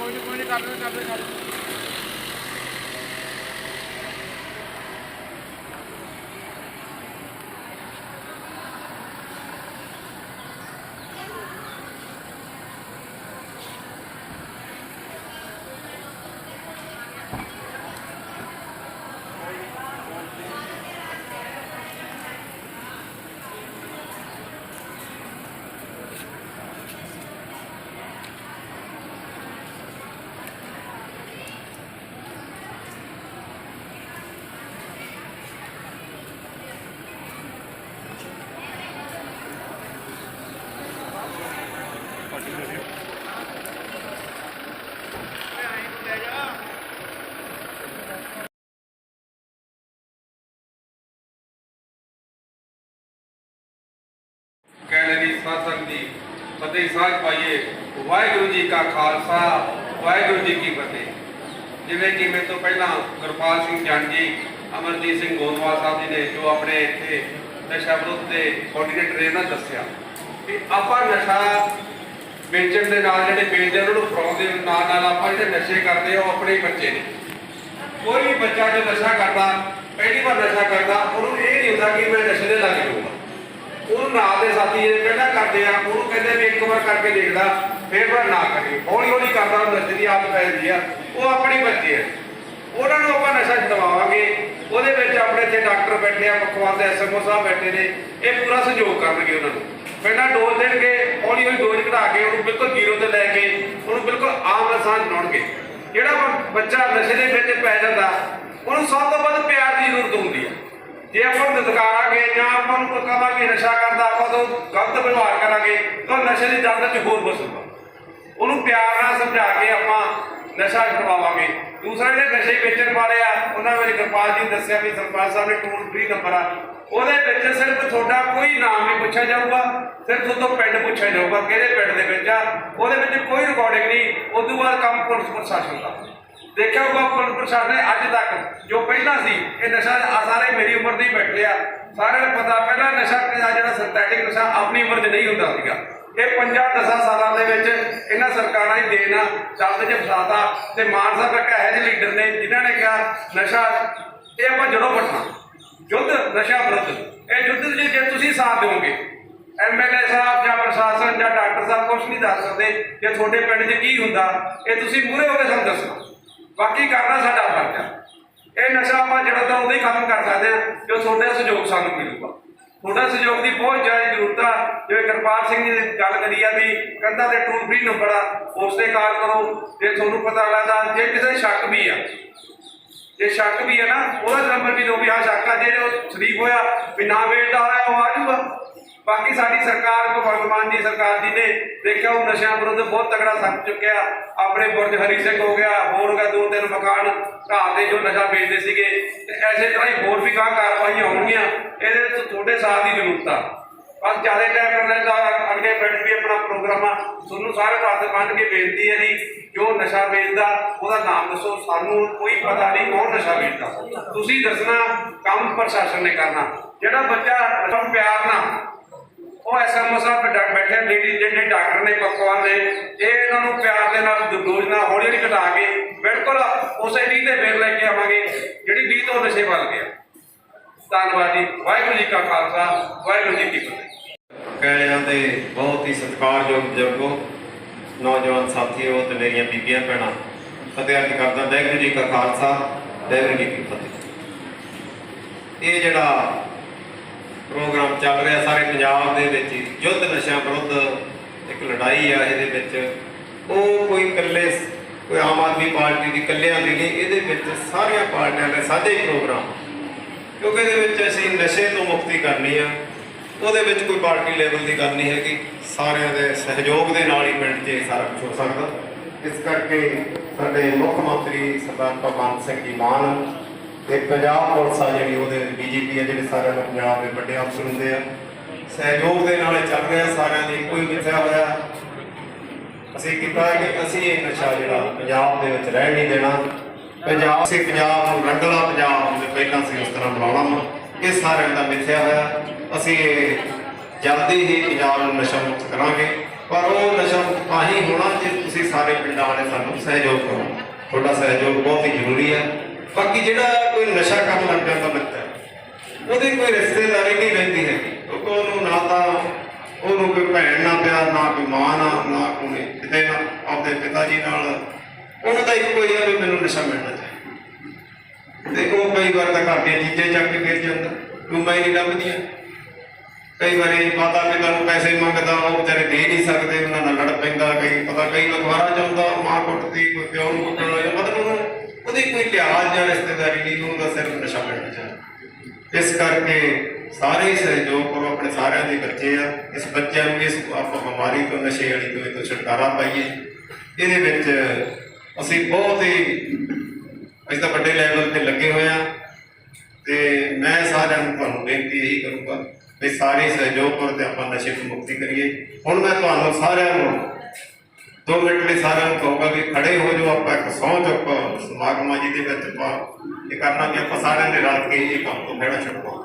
ਕੋਈ ਨਹੀਂ ਕੋਈ ਨਹੀਂ ਕਰ ਦੇ ਕਰ ਦੇ ਕਰ ਦੇ ਦੀ ਫਤਿਹ ਸਾਧ ਪਾਈਏ। ਵਾਹਿਗੁਰੂ ਜੀ ਕਾ ਖਾਲਸਾ, ਵਾਹਿਗੁਰੂ ਜੀ ਕੀ ਫਤਿਹ। ਜਿਵੇਂ ਕਿ ਮੇਰੇ ਤੋਂ ਪਹਿਲਾਂ ਗੁਰਪਾਲ ਸਿੰਘ ਜੰਡ ਜੀ ਅਮਰਜੀਤ ਸਿੰਘ ਗੋਦਵਾਲ ਸਾਹਿਬ ਜੀ ਨੇ ਜੋ ਆਪਣੇ ਇੱਥੇ ਨਸ਼ਾ ਵਿਰੁੱਧ ਦੇ ਕੋਆਰਡੀਨੇਟਰ ਇਹਨਾਂ ਦੱਸਿਆ। ਕਿ ਆਪਾਂ ਨਸ਼ਾ ਵੇਚਣ ਦੇ ਨਾਲ ਜਿਹੜੇ ਵੇਚਦੇ ਉਹਨਾਂ ਨੂੰ ਫੜਾਉਣ ਦੇ ਨਾਲ ਨਾਲ ਆਪਾਂ ਜਿਹੜੇ ਨਸ਼ੇ ਕਰਦੇ ਆ, ਉਹ ਆਪਣੇ ਹੀ ਬੱਚੇ ਨੇ। ਕੋਈ ਵੀ ਬੱਚਾ ਜੋ ਨਸ਼ਾ ਕਰਦਾ, ਪਹਿਲੀ ਵਾਰ ਨਸ਼ਾ ਕਰਦਾ, ਉਹਨੂੰ ਇਹ ਨਹੀਂ ਹੁੰਦਾ ਕਿ ਮੈਂ ਨਸ਼ੇ ਦੇ ਲੱਗ ਜਾਊਂਗਾ ਉਹਨੂੰ ਨਾਲ ਦੇ ਸਾਥੀ ਜਿਹੜੇ ਪਹਿਲਾਂ ਕਰਦੇ ਆ, ਉਹਨੂੰ ਕਹਿੰਦੇ ਵੀ ਇੱਕ ਵਾਰ ਕਰਕੇ ਦੇਖਦਾ ਫਿਰ ਵਾਰ ਨਾ ਕਰੇ ਹੌਲੀ ਹੌਲੀ ਕਰਦਾ ਉਹ ਨਸ਼ੇ ਦੀ ਆਦਤ ਪੈ ਜਾਂਦੀ ਆ, ਉਹ ਆਪਣੇ ਬੱਚੇ ਆ ਉਹਨਾਂ ਨੂੰ ਆਪਾਂ ਨਸ਼ਾ ਛਡਵਾਵਾਂਗੇ। ਉਹਦੇ ਵਿੱਚ ਆਪਣੇ ਇੱਥੇ ਡਾਕਟਰ ਬੈਠੇ ਆ ਮੁਖਵਾਲ ਦੇ ਐਸਐਮਓ ਸਾਹਿਬ ਬੈਠੇ ਨੇ। ਇਹ ਪੂਰਾ ਸਹਿਯੋਗ ਕਰਨਗੇ ਉਹਨਾਂ ਨੂੰ। ਪਹਿਲਾਂ ਡੋਜ਼ ਦੇਣਗੇ ਹੌਲੀ ਹੌਲੀ ਡੋਜ਼ ਘਟਾ ਕੇ ਉਹਨੂੰ ਬਿਲਕੁਲ ਜ਼ੀਰੋ ਤੇ ਲੈ ਕੇ ਉਹਨੂੰ ਬਿਲਕੁਲ ਆਮ ਇਨਸਾਨ ਬਣਾਉਣਗੇ ਜਿਹੜਾ ਬ- ਬੱਚਾ ਨਸ਼ੇ ਦੇ ਵਿੱਚ ਪੈ ਜਾਂਦਾ, ਉਹਨੂੰ ਸਭ ਤੋਂ ਵੱਧ ਪਿਆਰ ਦੀ ਜ਼ਰੂਰਤ ਜੇ ਆਪਾਂ ਨੂੰ ਦਤਕਾਰਾਂਗੇ ਜਾਂ ਆਪਾਂ ਨੂੰ ਕੋਈ ਕਹਾਂਗੇ ਨਸ਼ਾ ਕਰਦਾ, ਆਪਾਂ ਤੋਂ ਗਲਤ ਵਿਵਹਾਰ ਕਰਾਂਗੇ, ਤਾਂ ਨਸ਼ੇ ਦੀ ਦਰਦ 'ਚ ਹੋਰ ਵਸੂਗਾ ਉਹਨੂੰ ਪਿਆਰ ਨਾਲ ਸਮਝਾ ਕੇ ਆਪਾਂ ਨਸ਼ਾ ਛਡਵਾਵਾਂਗੇ। ਦੂਸਰਾ, ਜਿਹੜੇ ਨਸ਼ੇ ਵੇਚਣ ਵਾਲੇ ਆ, ਉਹਨਾਂ ਬਾਰੇ ਗੁਰਪਾਲ ਜੀ ਨੇ ਦੱਸਿਆ ਵੀ ਸਰਪੰਚ ਸਾਹਿਬ ਨੇ ਟੋਲ ਫ੍ਰੀ ਨੰਬਰ ਆ। ਉਹਦੇ ਵਿੱਚ ਸਿਰਫ ਤੁਹਾਡਾ ਕੋਈ ਨਾਮ ਨਹੀਂ ਪੁੱਛਿਆ ਜਾਊਗਾ, ਸਿਰਫ ਤੁਹਾਡਾ ਪਿੰਡ ਪੁੱਛਿਆ ਜਾਊਗਾ, ਕਿਹੜੇ ਪਿੰਡ ਦੇ ਵਿੱਚ ਆ। ਉਹਦੇ ਵਿੱਚ ਕੋਈ ਰਿਕਾਰਡਿੰਗ ਨਹੀਂ, ਉਦੋਂ ਬਾਅਦ ਕੰਮ ਪੁਲਿਸ ਪ੍ਰਸ਼ਾਸਨ ਦਾ। ਦੇਖਿਆ ਹੋਊਗਾ ਪੁਲਿਸ ਪ੍ਰਸ਼ਾਸਨ ਨੇ ਅੱਜ ਤੱਕ ਜੋ ਪਹਿਲਾਂ ਸੀ, ਇਹ ਨਸ਼ਾ ਆ ਸਾਰੇ ਮੇਰੀ ਉਮਰ ਦੇ ਹੀ ਬੈਠੇ ਆ। ਸਾਰਿਆਂ ਨੂੰ ਪਤਾ, ਪਹਿਲਾਂ ਨਸ਼ਾ ਜਿਹੜਾ ਸਿੰਥੈਟਿਕ ਨਸ਼ਾ ਆਪਣੀ ਉਮਰ 'ਚ ਨਹੀਂ ਹੁੰਦਾ ਸੀਗਾ। ਇਹ 50 10 ਸਾਲਾਂ ਦੇ ਵਿੱਚ ਇਹਨਾਂ ਸਰਕਾਰਾਂ ਦੀ ਦੇਣਾ ਚੱਲਦੇ ਚ ਫਸਾਤਾ ਤੇ ਮਾਨ ਸਾਹਿਬ ਇੱਕ ਇਹੋ ਜਿਹੇ ਲੀਡਰ ਨੇ ਜਿਨ੍ਹਾਂ ਨੇ ਕਿਹਾ, ਨਸ਼ਾ, ਇਹ ਆਪਾਂ ਜੜੋਂ ਪਟਣਾ ਯੁੱਧ ਨਸ਼ਾ ਵਿਰੁੱਧ। ਇਹ ਯੁੱਧ ਦੇ ਜੇ ਤੁਸੀਂ ਸਾਥ ਦਿਓਗੇ ਐਮਐਲਏ ਸਾਹਿਬ ਜਾਂ ਪ੍ਰਸ਼ਾਸਨ ਜਾਂ ਡਾਕਟਰ ਸਾਹਿਬ ਕੁਝ ਨਹੀਂ ਦੱਸ ਸਕਦੇ ਕਿ ਤੁਹਾਡੇ ਪਿੰਡ 'ਚ ਕੀ ਹੁੰਦਾ, ਇਹ ਤੁਸੀਂ ਮੂਹਰੇ ਹੋ ਕੇ ਸਾਨੂੰ ਦੱਸੋ। ਬਾਕੀ ਕਰਨਾ ਸਾਡਾ ਫਰਜ਼ ਆ। ਇਹ ਨਸ਼ਾ ਆਪਾਂ ਜਿਹੜਾ ਤਾਂ ਉਦੋਂ ਹੀ ਖਤਮ ਕਰ ਸਕਦੇ ਹਾਂ ਜੋ ਤੁਹਾਡਾ ਸਹਿਯੋਗ ਸਾਨੂੰ ਮਿਲੂਗਾ। ਤੁਹਾਡਾ ਸਹਿਯੋਗ ਦੀ ਬਹੁਤ ਜ਼ਿਆਦਾ ਜ਼ਰੂਰਤ ਆ। ਜਿਵੇਂ ਕਿਰਪਾਲ ਸਿੰਘ ਜੀ ਨੇ ਗੱਲ ਕਰੀ ਆ ਵੀ ਕਹਿੰਦਾ ਤੇ ਟੂਲ ਫ੍ਰੀ ਨੰਬਰ ਆ, ਉਸ ਤੇ ਕਾਲ ਕਰੋ। ਜੇ ਤੁਹਾਨੂੰ ਪਤਾ ਲੱਗਦਾ, ਜੇ ਕਿਸੇ ਸ਼ੱਕ ਵੀ ਆ, ਜੇ ਸ਼ੱਕ ਵੀ ਹੈ ਨਾ, ਉਹਦਾ ਨੰਬਰ ਵੀ ਦਿਓ ਵੀ ਹਾਂ, ਸ਼ੱਕ ਆ। ਜੇ ਉਹ ਸ਼ਰੀਫ ਹੋਇਆ, ਵੀ ਨਾ ਵੇਚਦਾ ਹੋਇਆ, ਉਹ ਆ ਜਾਊਗਾ। ਬਾਕੀ ਸਾਡੀ ਸਰਕਾਰ ਭਗਵੰਤ ਮਾਨ ਦੀ ਸਰਕਾਰ ਜੀ ਨੇ ਦੇਖਿਆ ਉਹ ਨਸ਼ਿਆਂ ਵਿਰੁੱਧ ਬਹੁਤ ਤਗੜਾ ਸੱਪ ਚੁੱਕਿਆ, ਆਪਣੇ ਬੁਰਜ ਹਰੀ ਸਿੰਘ ਹੋ ਗਿਆ, ਹੋਰ ਹੋ ਦੋ ਤਿੰਨ ਮਕਾਨ ਢਾਹ ਦੇ ਜੋ ਨਸ਼ਾ ਵੇਚਦੇ ਸੀਗੇ, ਤੇ ਐਸੇ ਤਰ੍ਹਾਂ ਹੀ ਹੋਰ ਵੀ ਗਾਂ ਕਾਰਵਾਈਆਂ ਹੋਣਗੀਆਂ, ਇਹਦੇ ਵਿੱਚ ਤੁਹਾਡੇ ਸਾਥ ਦੀ ਜ਼ਰੂਰਤ ਆ। ਬਸ ਜ਼ਿਆਦਾ ਟਾਈਮ ਕਰਨਾ ਦਾ ਅੱਗੇ ਪਿੰਡ ਵੀ ਆਪਣਾ ਪ੍ਰੋਗਰਾਮ ਆ। ਤੁਹਾਨੂੰ ਸਾਰੇ ਹੱਥ ਬੰਨ ਕੇ ਬੇਨਤੀ ਹੈ ਜੀ, ਜੋ ਨਸ਼ਾ ਵੇਚਦਾ, ਉਹਦਾ ਨਾਮ ਦੱਸੋ, ਸਾਨੂੰ ਕੋਈ ਪਤਾ ਨਹੀਂ ਕੌਣ ਨਸ਼ਾ ਵੇਚਦਾ। ਤੁਸੀਂ ਦੱਸਣਾ, ਕੰਮ ਪ੍ਰਸ਼ਾਸਨ ਨੇ ਕਰਨਾ। ਜਿਹੜਾ ਬੱਚਾ ਪਿਆਰ ਨਾਲ ਉਹ ਐਸਐਮਓ ਸਾਹਿਬ ਬੈਠਾ ਬੈਠੇ ਲੇਡੀ ਜਿਹੜੇ ਡਾਕਟਰ ਨੇ ਪਕਵਾਨ ਨੇ ਇਹ ਇਹਨਾਂ ਨੂੰ ਪਿਆਰ ਦੇ ਨਾਲ ਡੋਜ਼ ਨਾਲ ਹੌਲੀ ਹੌਲੀ ਘਟਾ ਕੇ ਬਿਲਕੁਲ ਉਸੇ ਨੀਂਹ ਤੇ ਫੇਰ ਲੈ ਕੇ ਆਵਾਂਗੇ, ਜਿਹੜੀ ਨੀਂਹ ਤੋਂ ਨਸ਼ੇ ਵੱਲ ਗਿਆ। ਧੰਨਵਾਦ ਜੀ। ਵਾਹਿਗੁਰੂ ਜੀ ਕਾ ਖਾਲਸਾ, ਵਾਹਿਗੁਰੂ ਜੀ ਕੀ ਫਤਿਹ। ਕਹਿਣਿਆਂ ਦੇ ਬਹੁਤ ਹੀ ਸਤਿਕਾਰਯੋਗ ਬਜ਼ੁਰਗੋ ਨੌਜਵਾਨ ਸਾਥੀਓ ਤੇ ਮੇਰੀਆਂ ਬੀਬੀਆਂ ਭੈਣਾਂ, ਫਤਿਹ ਅਰਜ਼ ਕਰਦਾ ਵਾਹਿਗੁਰੂ ਜੀ ਕਾ ਖਾਲਸਾ, ਵਾਹਿਗੁਰੂ ਜੀ ਕੀ ਫਤਿਹ। ਇਹ ਜਿਹੜਾ ਪ੍ਰੋਗਰਾਮ ਚੱਲ ਰਿਹਾ ਸਾਰੇ ਪੰਜਾਬ ਦੇ ਵਿੱਚ, ਯੁੱਧ ਨਸ਼ਿਆਂ ਵਿਰੁੱਧ ਇੱਕ ਲੜਾਈ ਆ ਇਹਦੇ ਵਿੱਚ। ਉਹ ਕੋਈ ਇਕੱਲੇ ਕੋਈ ਆਮ ਆਦਮੀ ਪਾਰਟੀ ਦੀ ਇਕੱਲਿਆਂ ਦੀ ਨਹੀਂ, ਇਹਦੇ ਵਿੱਚ ਸਾਰੀਆਂ ਪਾਰਟੀਆਂ ਦੇ ਸਾਂਝੇ ਪ੍ਰੋਗਰਾਮ। ਕਿਉਂਕਿ ਇਹਦੇ ਵਿੱਚ ਅਸੀਂ ਨਸ਼ੇ ਤੋਂ ਮੁਕਤੀ ਕਰਨੀ ਆ। ਉਹਦੇ ਵਿੱਚ ਕੋਈ ਪਾਰਟੀ ਲੈਵਲ ਦੀ ਗੱਲ ਨਹੀਂ ਹੈਗੀ। ਸਾਰਿਆਂ ਦੇ ਸਹਿਯੋਗ ਦੇ ਨਾਲ ਹੀ ਪਿੰਡ 'ਚ ਇਹ ਸਾਰਾ ਕੁਝ ਹੋ ਸਕਦਾ। ਇਸ ਕਰਕੇ ਸਾਡੇ ਮੁੱਖ ਮੰਤਰੀ ਸਰਦਾਰ ਭਗਵੰਤ ਸਿੰਘ ਜੀ ਮਾਨ ਤੇ ਪੰਜਾਬ ਪੁਲਿਸ ਆ ਜਿਹੜੀ ਉਹਦੇ ਡੀਜੀਪੀ ਆ ਜਿਹੜੇ ਸਾਰਿਆਂ ਨੂੰ ਪੰਜਾਬ ਦੇ ਵੱਡੇ ਅਫਸਰ ਹੁੰਦੇ ਆ। ਸਹਿਯੋਗ ਦੇ ਨਾਲ ਚੱਲ ਰਿਹਾ ਸਾਰਿਆਂ ਦੀ, ਕੋਈ ਮਿੱਥਿਆ ਹੋਇਆ। ਅਸੀਂ ਕੀਤਾ ਕਿ ਅਸੀਂ ਇਹ ਨਸ਼ਾ ਜਿਹੜਾ ਪੰਜਾਬ ਦੇ ਵਿੱਚ ਰਹਿਣ ਨਹੀਂ ਦੇਣਾ। ਪੰਜਾਬ ਸੇ ਪੰਜਾਬ ਨੂੰ ਰੰਗਲਾ ਪੰਜਾਬ ਜਿਵੇਂ ਪਹਿਲਾਂ ਸੀ ਉਸ ਤਰ੍ਹਾਂ ਬਣਾਉਣਾ ਵਾ। ਇਹ ਸਾਰਿਆਂ ਦਾ ਮਿੱਥਿਆ ਹੋਇਆ। ਅਸੀਂ ਇਹ ਜਲਦੀ ਹੀ ਪੰਜਾਬ ਨੂੰ ਨਸ਼ਾ ਮੁਕਤ ਕਰਾਂਗੇ। ਪਰ ਉਹ ਨਸ਼ਾ ਮੁਕਤ ਤਾਂ ਹੀ ਹੋਣਾ ਜੇ ਤੁਸੀਂ ਸਾਰੇ ਪਿੰਡਾਂ ਵਾਲੇ ਸਾਨੂੰ ਸਹਿਯੋਗ ਕਰੋ। ਤੁਹਾਡਾ ਸਹਿਯੋਗ ਬਹੁਤ ਹੀ ਜ਼ਰੂਰੀ ਬਾਕੀ ਜਿਹੜਾ ਕੋਈ ਨਸ਼ਾ ਕਰਨ ਲੱਗ ਜਾਂਦਾ ਬੱਚਾ, ਉਹਦੀ ਕੋਈ ਰਿਸ਼ਤੇਦਾਰੀ ਨਹੀਂ ਰਹਿੰਦੀ ਹੈਗੀ। ਕਿਉਂਕਿ ਉਹਨੂੰ ਨਾ ਤਾਂ ਉਹਨੂੰ ਕੋਈ ਭੈਣ ਨਾ ਪਿਆਰ, ਨਾ ਕੋਈ ਮਾਂ ਨਾ ਨਾ ਕੋਈ ਕਿਤੇ ਨਾ ਆਪਣੇ ਪਿਤਾ ਜੀ ਨਾਲ। ਉਹਨੂੰ ਤਾਂ ਇੱਕੋ ਹੀ ਹੈ ਵੀ ਮੈਨੂੰ ਨਸ਼ਾ ਮਿਲਣਾ ਚਾਹੀਦਾ। ਤੇ ਉਹ ਕਈ ਵਾਰ ਤਾਂ ਘਰ ਦੀਆਂ ਚੀਜ਼ਾਂ ਚੱਕ ਕੇ ਫਿਰ ਜਾਂਦਾ। ਟੂਮਾਂ ਹੀ ਨਹੀਂ ਲੱਭਦੀਆਂ। ਕਈ ਵਾਰੀ ਮਾਤਾ ਪਿਤਾ ਨੂੰ ਪੈਸੇ ਮੰਗਦਾ, ਉਹ ਵਿਚਾਰੇ ਦੇ ਨਹੀਂ ਸਕਦੇ, ਉਹਨਾਂ ਨਾਲ ਲੜ ਪੈਂਦਾ, ਕਈ ਪਤਾ ਕਈ ਵਾਰ ਲਖਵਾਰਾ ਜਾਂਦਾ ਮਾਂ ਕੁੱਟਦੀ, ਕੋਈ ਪਿਓ ਨੂੰ ਕੁੱਟਣ ਲੱਗ ਜਾਂਦਾ, ਮਤਲਬ ਉਹਨੂੰ ਲਿਹਾਜ਼ ਜਾਂ ਰਿਸ਼ਤੇਦਾਰੀ ਨਹੀਂ ਉਹਦਾ ਸਿਰਫ ਨਸ਼ਾ ਮਿਲਣਾ ਚਾਹੀਦਾ ਇਸ ਕਰਕੇ ਸਾਰੇ ਹੀ ਸਹਿਯੋਗ ਕਰੋ, ਆਪਣੇ ਸਾਰਿਆਂ ਦੇ ਬੱਚੇ ਆ। ਇਸ ਬੱਚਿਆਂ ਨੂੰ ਇਸ ਆਪਾਂ ਬਿਮਾਰੀ ਤੋਂ, ਨਸ਼ੇ ਵਾਲੀ ਤੋਂ ਤੋਂ ਛੁਟਕਾਰਾ ਪਾਈਏ। ਇਹਦੇ ਵਿੱਚ ਅਸੀਂ ਬਹੁਤ ਹੀ, ਅਸੀਂ ਤਾਂ ਵੱਡੇ ਲੈਵਲ ਤੇ ਲੱਗੇ ਹੋਏ ਆ। ਤੇ ਮੈਂ ਸਾਰਿਆਂ ਨੂੰ ਤੁਹਾਨੂੰ ਬੇਨਤੀ ਇਹੀ ਕਰੂੰਗਾ ਵੀ ਸਾਰੇ ਸਹਿਯੋਗ ਕਰੋ ਤੇ ਆਪਾਂ ਨਸ਼ੇ ਤੋਂ ਮੁਕਤੀ ਕਰੀਏ। ਹੁਣ ਮੈਂ ਤੁਹਾਨੂੰ ਸਾਰਿਆਂ ਨੂੰ ਦੋ ਮਿੰਟ ਲਈ ਸਾਰਿਆਂ ਨੂੰ ਕਹੂੰਗਾ ਵੀ ਖੜੇ ਹੋ ਜਾਓ, ਆਪਾਂ ਇੱਕ ਸਹੁੰ ਚੁੱਕ ਸਮਾਗਮਾਂ ਜੀ ਦੇ ਵਿੱਚ ਆਪਾਂ ਇਹ ਕਰਨਾ ਕਿ ਆਪਾਂ ਸਾਰਿਆਂ ਨੇ ਰਲ ਕੇ ਇਹ ਕੰਮ ਤੋਂ ਖੜਾ ਛੱਡੋ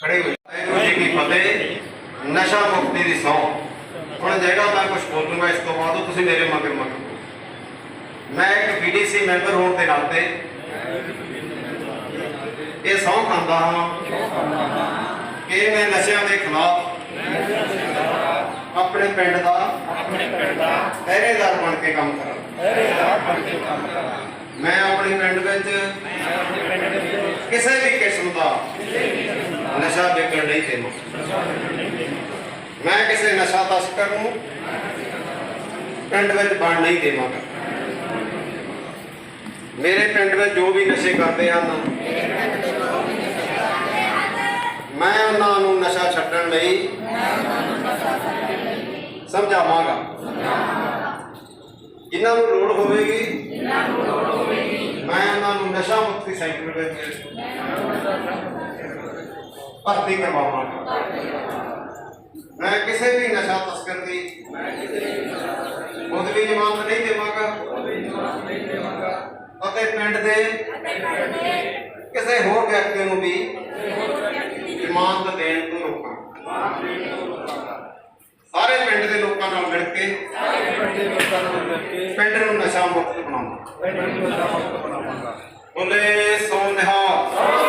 ਖੜੇ ਹੋ ਵਾਹਿਗੁਰੂ ਜੀ ਕੀ ਫਤਿਹ। ਨਸ਼ਾ ਮੁਕਤੀ ਦੀ ਸਹੁੰ ਹੁਣ ਜਿਹੜਾ ਮੈਂ ਕੁਝ ਬੋਲੂੰਗਾ, ਇਸ ਤੋਂ ਬਾਅਦ ਤੁਸੀਂ ਮੇਰੇ ਮਗਰ ਮਗਰ ਮੈਂ ਇੱਕ ਬੀਡੀਸੀ ਮੈਂਬਰ ਹੋਣ ਦੇ ਨਾਤੇ ਇਹ ਸਹੁੰ ਖਾਂਦਾ ਹਾਂ ਕਿ ਮੈਂ ਨਸ਼ਿਆਂ ਦੇ ਖਿਲਾਫ ਆਪਣੇ ਪਿੰਡ ਦਾ ਆਪਣੇ ਪਿੰਡ ਦਾ। ਪਹਿਰੇਦਾਰ ਬਣ ਕੇ ਕੰਮ ਕਰਾਂ। ਪਹਿਰੇਦਾਰ ਬਣ ਕੇ ਕੰਮ ਕਰਾਂ। ਮੈਂ ਆਪਣੇ ਪਿੰਡ ਵਿੱਚ ਮੈਂ ਆਪਣੇ ਪਿੰਡ ਦੇ ਵਿੱਚ ਕਿਸੇ ਵੀ ਕਿਸਮ ਦਾ ਨਸ਼ਾ ਵਿਕਣ ਨਹੀਂ ਦੇਵਾਂ ਮੈਂ ਕਿਸੇ ਨਸ਼ਾ ਤਸਕਰ ਨੂੰ ਪਿੰਡ ਵਿੱਚ ਬਣ ਨਹੀਂ ਦੇਵਾਂਗਾ। ਮੇਰੇ ਪਿੰਡ ਵਿੱਚ ਜੋ ਵੀ ਨਸ਼ੇ ਕਰਦੇ ਹਨ ਮੈਂ ਉਹਨਾਂ ਨੂੰ ਨਸ਼ਾ ਛੱਡਣ ਲਈ ਸਮਝਾਵਾਂਗਾ। ਜਿਨ੍ਹਾਂ ਨੂੰ ਲੋੜ ਹੋਵੇਗੀ ਮੈਂ ਉਹਨਾਂ ਨੂੰ ਨਸ਼ਾ ਮੁਕਤੀ ਸੈਂਟਰ ਵਿੱਚ ਭਰਤੀ ਕਰਵਾਵਾਂਗਾ। ਮੈਂ ਕਿਸੇ ਵੀ ਨਸ਼ਾ ਤਸਕਰ ਦੀ ਮੁੱਢਲੀ ਜ਼ਮਾਨਤ ਨਹੀਂ ਦੇਵਾਂਗਾ। ਅਤੇ ਪਿੰਡ ਦੇ ਕਿਸੇ ਹੋਰ ਵਿਅਕਤੀ ਨੂੰ ਵੀ ਜ਼ਮਾਨਤ ਦੇਣ ਤੋਂ ਰੋਕਾਂ। ਸਾਰੇ ਪਿੰਡ ਦੇ ਲੋਕਾਂ ਨਾਲ ਮਿਲ ਕੇ ਪਿੰਡ ਨੂੰ ਨਸ਼ਾ ਮੁਕਤ ਬਣਾਉਣਾ ਪਿੰਡ ਨੂੰ ਬੋਲੇ ਸੋ ਨਿਹਾਲ